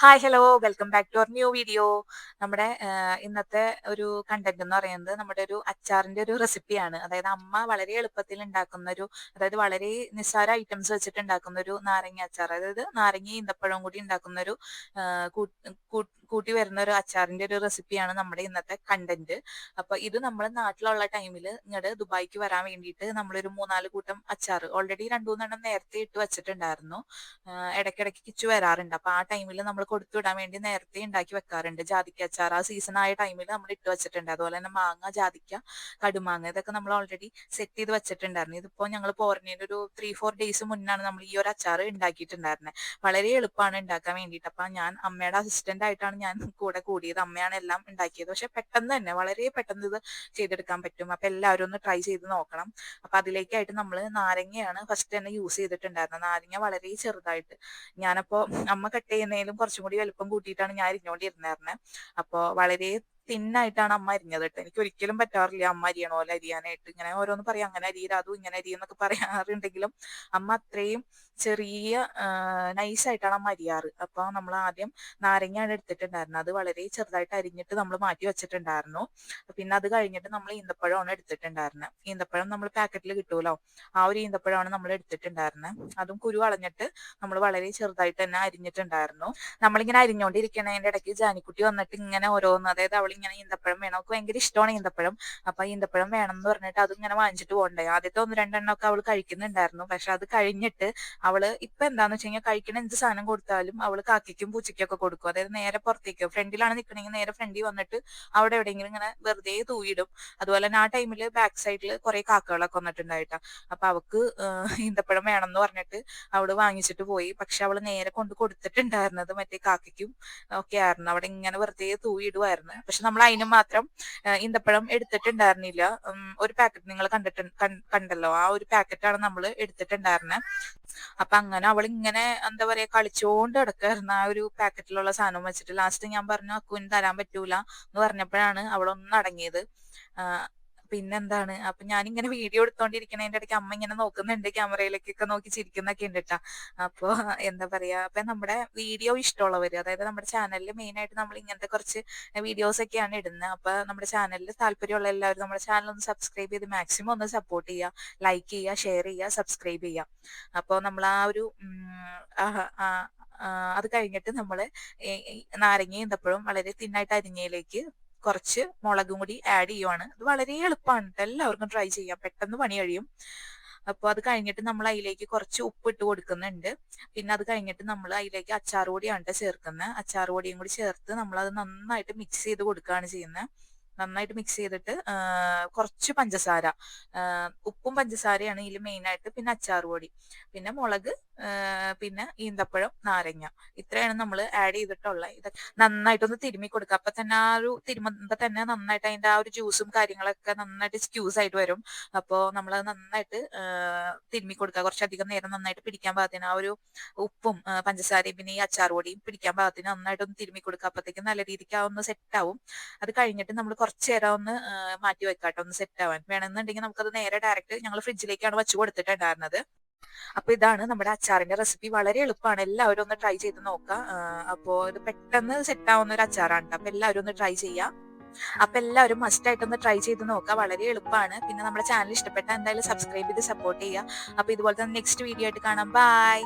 Hi hello welcome back to our new video നമ്മുടെ ഇന്നത്തെ ഒരു കണ്ടന്റ് എന്ന് പറയുന്നത് നമ്മുടെ ഒരു അച്ചാറിന്റെ ഒരു റെസിപ്പിയാണ് അതായത് അമ്മ വളരെ എളുപ്പത്തിൽ ഉണ്ടാക്കുന്ന ഒരു അതായത് വളരെ നിസ്സാര ഐറ്റംസ് വെച്ചിട്ട് ഉണ്ടാക്കുന്ന ഒരു നാരങ്ങ അച്ചാർ. അതായത് നാരങ്ങ ഈന്തപ്പഴവും കൂടി ഉണ്ടാക്കുന്ന ഒരു കൂട്ടി വരുന്ന ഒരു അച്ചാറിന്റെ ഒരു റെസിപ്പിയാണ് നമ്മുടെ ഇന്നത്തെ കണ്ടന്റ് അപ്പൊ ഇത് നമ്മൾ നാട്ടിലുള്ള ടൈമിൽ ഇങ്ങോട്ട് ദുബായിക്ക് വരാൻ വേണ്ടിയിട്ട് നമ്മളൊരു മൂന്നാൽ കൂട്ടം അച്ചാർ ഓൾറെഡി രണ്ടുമൂന്നെണ്ണം നേരത്തെ ഇട്ട് വെച്ചിട്ടുണ്ടായിരുന്നു. ഇടയ്ക്കിടയ്ക്ക് കിച്ചു വരാറുണ്ട്. അപ്പൊ ആ ടൈമിൽ നമ്മൾ കൊടുത്തു വിടാൻ വേണ്ടി നേരത്തെ ഉണ്ടാക്കി വെക്കാറുണ്ട്. ജാതിക്ക അച്ചാർ ആ സീസൺ ആയ ടൈമിൽ നമ്മൾ ഇട്ട് വെച്ചിട്ടുണ്ട്. അതുപോലെ തന്നെ മാങ്ങ ജാതിക്ക കടുമാങ്ങ ഇതൊക്കെ നമ്മൾ ഓൾറെഡി സെറ്റ് ചെയ്ത് വെച്ചിട്ടുണ്ടായിരുന്നു. ഇതിപ്പോ ഞങ്ങൾ പോരുന്നതിന് ഒരു ത്രീ ഫോർ ഡേയ്സ് മുന്നാണ് നമ്മൾ ഈ ഒരു അച്ചാർ ഉണ്ടാക്കിയിട്ടുണ്ടായിരുന്നത് വളരെ എളുപ്പമാണ് ഉണ്ടാക്കാൻ വേണ്ടിയിട്ട്. അപ്പൊ ഞാൻ അമ്മയുടെ അസിസ്റ്റന്റ് ആയിട്ടാണ് ഞാൻ കൂടെ കൂടിയത് അമ്മയാണ് എല്ലാം ഉണ്ടാക്കിയത്. പക്ഷെ പെട്ടെന്ന് തന്നെ വളരെ പെട്ടെന്ന് ഇത് ചെയ്തെടുക്കാൻ പറ്റും. അപ്പൊ എല്ലാവരും ഒന്ന് ട്രൈ ചെയ്ത് നോക്കണം. അപ്പൊ അതിലേക്കായിട്ട് നമ്മൾ നാരങ്ങയാണ് ഫസ്റ്റ് തന്നെ യൂസ് ചെയ്തിട്ടുണ്ടായിരുന്നത്. നാരങ്ങ വളരെ ചെറുതായിട്ട്. ഞാനപ്പോ അമ്മ കട്ട് ചെയ്യുന്നതിലും കുറച്ചും കൂടി വലുപ്പം കൂട്ടിയിട്ടാണ് ഞാൻ അരിഞ്ഞോണ്ടിരുന്നായിരുന്നത് അപ്പോ വളരെ തിന്നായിട്ടാണ് അമ്മ അരിഞ്ഞത് കേട്ടോ. എനിക്ക് ഒരിക്കലും പറ്റാറില്ല അമ്മ അരിയണ അല്ല അരിയാനായിട്ട്. ഇങ്ങനെ ഓരോന്ന് പറയാം അങ്ങനെ അരിയില്ല അതും ഇങ്ങനെ അരിയെന്നൊക്കെ പറയാറുണ്ടെങ്കിലും അമ്മ അത്രയും ചെറിയ നൈസായിട്ടാണ് അമ്മ അരിയാറ്. അപ്പൊ നമ്മൾ ആദ്യം നാരങ്ങയാണ് എടുത്തിട്ടുണ്ടായിരുന്നത്. അത് വളരെ ചെറുതായിട്ട് അരിഞ്ഞിട്ട് നമ്മൾ മാറ്റി വെച്ചിട്ടുണ്ടായിരുന്നു. പിന്നെ അത് കഴിഞ്ഞിട്ട് നമ്മൾ ഈന്തപ്പഴമാണ് എടുത്തിട്ടുണ്ടായിരുന്നത്. ഈന്തപ്പഴം നമ്മൾ പാക്കറ്റിൽ കിട്ടുമല്ലോ ആ ഒരു ഈന്തപ്പഴമാണ് നമ്മൾ എടുത്തിട്ടുണ്ടായിരുന്നത്. അതും കുരു കളഞ്ഞിട്ട് നമ്മൾ വളരെ ചെറുതായിട്ട് തന്നെ അരിഞ്ഞിട്ടുണ്ടായിരുന്നു. നമ്മളിങ്ങനെ അരിഞ്ഞോണ്ടിരിക്കണതിന്റെ ഇടയ്ക്ക് ജാനിക്കുട്ടി വന്നിട്ട് ഇങ്ങനെ ഓരോന്ന് അതായത് അവൾ ഇങ്ങനെ ഈന്തപ്പഴം വേണം. അവൾക്ക് ഭയങ്കര ഇഷ്ടമാണ് ഈന്തപ്പഴം. അപ്പൊ ഈന്തപ്പഴം വേണം എന്ന് പറഞ്ഞിട്ട് അതും ഇങ്ങനെ വാങ്ങിച്ചിട്ട് പോകണ്ടേ. ആദ്യത്തെ ഒന്ന് രണ്ടെണ്ണം ഒക്കെ അവൾ കഴിക്കുന്നുണ്ടായിരുന്നു. പക്ഷെ അത് കഴിഞ്ഞിട്ട് അവൾ ഇപ്പൊ എന്താന്ന് വെച്ച് കഴിഞ്ഞാൽ കഴിക്കണ എന്ത് സാധനം കൊടുത്താലും അവൾ കാക്കിക്കും പൂച്ചയ്ക്കും ഒക്കെ കൊടുക്കും. അതായത് നേരെ പുറത്തേക്ക് ഫ്രണ്ടിലാണ് നിൽക്കണമെങ്കിൽ നേരെ ഫ്രണ്ടിൽ വന്നിട്ട് അവിടെ എവിടെയെങ്കിലും ഇങ്ങനെ വെറുതെ തൂയിടും അതുപോലെ തന്നെ ആ ടൈമിൽ ബാക്ക് സൈഡിൽ കുറെ കാക്കകളൊക്കെ വന്നിട്ടുണ്ടായിട്ടാ. അപ്പൊ അവക്ക് ഈന്തപ്പഴം വേണം എന്ന് പറഞ്ഞിട്ട് അവൾ വാങ്ങിച്ചിട്ട് പോയി. പക്ഷെ അവൾ നേരെ കൊണ്ട് കൊടുത്തിട്ടുണ്ടായിരുന്നത് മറ്റേ കാക്കയ്ക്കും ഒക്കെ ആയിരുന്നു. അവിടെ ഇങ്ങനെ വെറുതെ തൂയിടുമായിരുന്നു പക്ഷെ നമ്മൾ അതിന് മാത്രം ഇന്തപ്പഴം എടുത്തിട്ടുണ്ടായിരുന്നില്ല. ഒരു പാക്കറ്റ് നിങ്ങൾ കണ്ടിട്ട് കണ്ടല്ലോ? ആ ഒരു പാക്കറ്റാണ് നമ്മൾ എടുത്തിട്ടുണ്ടായിരുന്നത് അപ്പൊ അങ്ങനെ അവൾ ഇങ്ങനെ എന്താ പറയാ കളിച്ചോണ്ട് കിടക്കായിരുന്നു ആ ഒരു പാക്കറ്റിലുള്ള സാധനം വെച്ചിട്ട്. ലാസ്റ്റ് ഞാൻ പറഞ്ഞു അക്കുവിന് തരാൻ പറ്റൂല എന്ന് പറഞ്ഞപ്പോഴാണ് അവളൊന്ന് അടങ്ങിയത്. പിന്നെന്താണ്? അപ്പൊ ഞാനിങ്ങനെ വീഡിയോ എടുത്തോണ്ടിരിക്കണതിന്റെ ഇടയ്ക്ക് അമ്മ ഇങ്ങനെ നോക്കുന്നുണ്ട് ക്യാമറയിലേക്കൊക്കെ നോക്കി ചിരിക്കുന്നൊക്കെ ഉണ്ട് കേട്ടാ അപ്പൊ എന്താ പറയാ അപ്പൊ നമ്മുടെ വീഡിയോ ഇഷ്ടമുള്ളവർ അതായത് നമ്മുടെ ചാനലിൽ മെയിൻ ആയിട്ട് നമ്മൾ ഇങ്ങനത്തെ കുറച്ച് വീഡിയോസ് ഒക്കെയാണ് ഇടുന്നത് അപ്പൊ നമ്മുടെ ചാനലിൽ താല്പര്യമുള്ള എല്ലാവരും നമ്മുടെ ചാനൽ ഒന്ന് സബ്സ്ക്രൈബ് ചെയ്ത് മാക്സിമം ഒന്ന് സപ്പോർട്ട് ചെയ്യുക ലൈക്ക് ചെയ്യുക ഷെയർ ചെയ്യുക സബ്സ്ക്രൈബ് ചെയ്യുക അപ്പോൾ നമ്മൾ ആ ഒരു അത് കഴിഞ്ഞിട്ട് നമ്മൾ നാരങ്ങ ഈന്തപ്പഴം വളരെ തിന്നായിട്ട് അരിഞ്ഞയിലേക്ക് കുറച്ച് മുളകും കൂടി ആഡ് ചെയ്യുവാണ്. അത് വളരെ എളുപ്പമാണ്. എല്ലാവർക്കും ട്രൈ ചെയ്യാം. പെട്ടെന്ന് പണി കഴിയും. അപ്പോൾ അത് കഴിഞ്ഞിട്ട് നമ്മൾ അതിലേക്ക് കുറച്ച് ഉപ്പ് ഇട്ട് കൊടുക്കുന്നുണ്ട്. പിന്നെ അത് കഴിഞ്ഞിട്ട് നമ്മൾ അതിലേക്ക് അച്ചാർ പൊടിയാണ് ചേർക്കുന്നത്. അച്ചാർ പൊടിയും കൂടി ചേർത്ത് നമ്മൾ അത് നന്നായിട്ട് മിക്സ് ചെയ്ത് കൊടുക്കുകയാണ് ചെയ്യുന്നത്. നന്നായിട്ട് മിക്സ് ചെയ്തിട്ട് കുറച്ച് പഞ്ചസാര. ഉപ്പും പഞ്ചസാരയാണ് ഇതിൽ മെയിൻ ആയിട്ട് പിന്നെ അച്ചാർ പൊടി പിന്നെ മുളക് പിന്നെ ഈന്തപ്പഴം നാരങ്ങ. ഇത്രയാണ് നമ്മൾ ആഡ് ചെയ്തിട്ടുള്ളത് ഇത്. നന്നായിട്ടൊന്ന് തിരുമ്മി കൊടുക്കുക അപ്പൊ തന്നെ ആ ഒരു തിരുമുമ്പോ തന്നെ നന്നായിട്ട് അതിന്റെ ആ ഒരു ജ്യൂസും കാര്യങ്ങളൊക്കെ നന്നായിട്ട് സ്ക്യൂസ് ആയിട്ട് വരും. അപ്പോൾ നമ്മൾ നന്നായിട്ട് തിരുമ്മി കൊടുക്കുക കുറച്ചധികം നേരം നന്നായിട്ട് പിടിക്കാൻ പാകത്തിന് ആ ഒരു ഉപ്പും പഞ്ചസാരയും പിന്നെ ഈ അച്ചാർ പൊടിയും പിടിക്കാൻ പാകത്തിന് നന്നായിട്ടൊന്ന് തിരുമ്മി കൊടുക്കുക അപ്പത്തേക്കും നല്ല രീതിക്ക് ആ ഒന്ന് സെറ്റ് ആവും. അത് കഴിഞ്ഞിട്ട് നമ്മൾ നേരം ഒന്ന് മാറ്റി വെക്കാട്ടോ ഒന്ന് സെറ്റ് ആവാൻ. വേണമെന്നുണ്ടെങ്കിൽ നമുക്കത് നേരെ ഡയറക്റ്റ് ഞങ്ങൾ ഫ്രിഡ്ജിലേക്കാണ് വെച്ചു കൊടുത്തിട്ടുണ്ടായിരുന്നത്. അപ്പൊ ഇതാണ് നമ്മുടെ അച്ചാറിന്റെ റെസിപ്പി വളരെ എളുപ്പമാണ്. എല്ലാവരും ഒന്ന് ട്രൈ ചെയ്ത് നോക്കാം. അപ്പോ ഇത് പെട്ടെന്ന് സെറ്റ് ആവുന്ന ഒരു അച്ചാറാണ്. അപ്പൊ എല്ലാവരും ഒന്ന് ട്രൈ ചെയ്യാം. അപ്പൊ എല്ലാവരും മസ്റ്റ് ആയിട്ട് ഒന്ന് ട്രൈ ചെയ്ത് നോക്കുക വളരെ എളുപ്പമാണ്. പിന്നെ നമ്മുടെ ചാനൽ ഇഷ്ടപ്പെട്ട എന്തായാലും സബ്സ്ക്രൈബ് ചെയ്ത് സപ്പോർട്ട് ചെയ്യുക അപ്പൊ ഇതുപോലെ തന്നെ നെക്സ്റ്റ് വീഡിയോ ആയിട്ട് കാണാം. ബൈ